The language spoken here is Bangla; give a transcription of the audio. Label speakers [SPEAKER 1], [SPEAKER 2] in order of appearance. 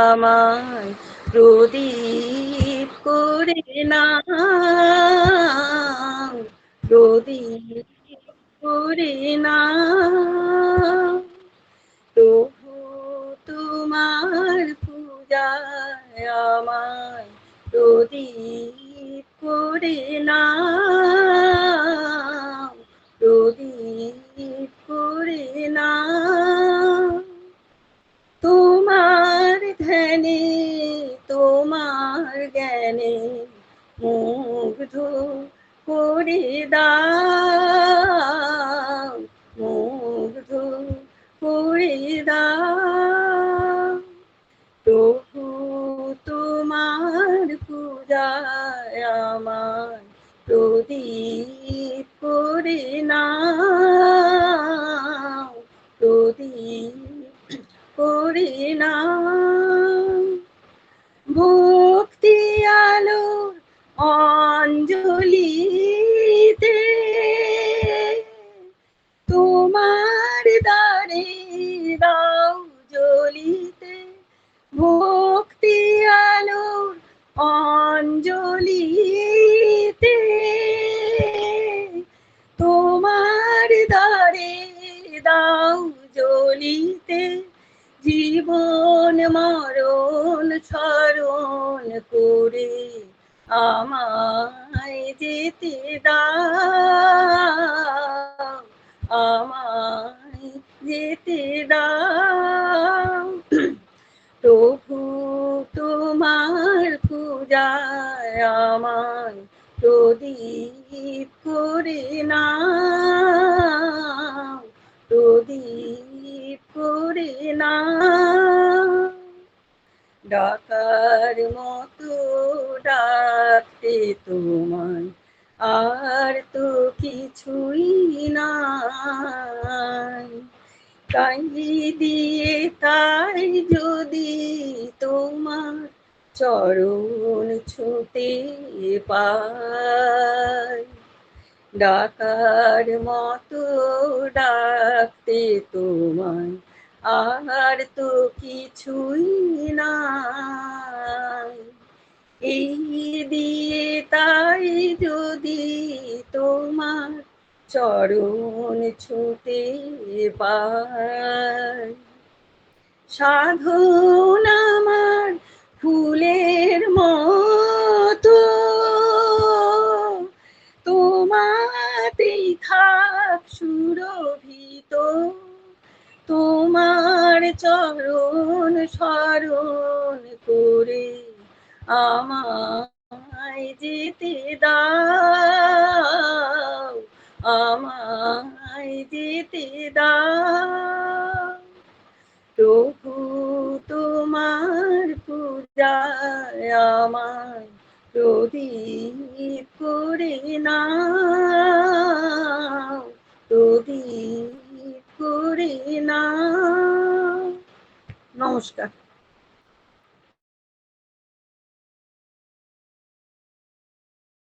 [SPEAKER 1] আমায় প্রদীপ করে না প্রদীপ করে না প্রভু তোমার পূজায় আমায় প্রদীপ করে না মুগ্ধ করে মুগ্ধ করে প্রভু তোমার পূজায় আমার প্রদীপ জ্বলিতে জীবন মরণ স্মরণ করে আমায় যেতে দাও, আমায় যেতে দাও। প্রভু তোমার পূজায় আমায় প্রদীপ করে না ডাকার মতো ডাকতে তোমায়। আর তো কিছুই নাই। তাই দিয়ে, তাই যদি তোমার চরণ ছুটে পায়। ডাকার মতো ডাকতে তোমায়। আর তো কিছুই নাই। এই দিয়ে তাই যদি তোমার চরণ ছুতে পায়। সাধন আমার ফুলের মতো। তোমাতেই থাক সুরভিত। তোমার চরণ স্মরণ করে আমায় যেতে দাও, আমায় যেতে দাও। প্রভু, তোমার পূজায় আমায় প্রদীপ করে না প্রদীপ করে না নমস্কার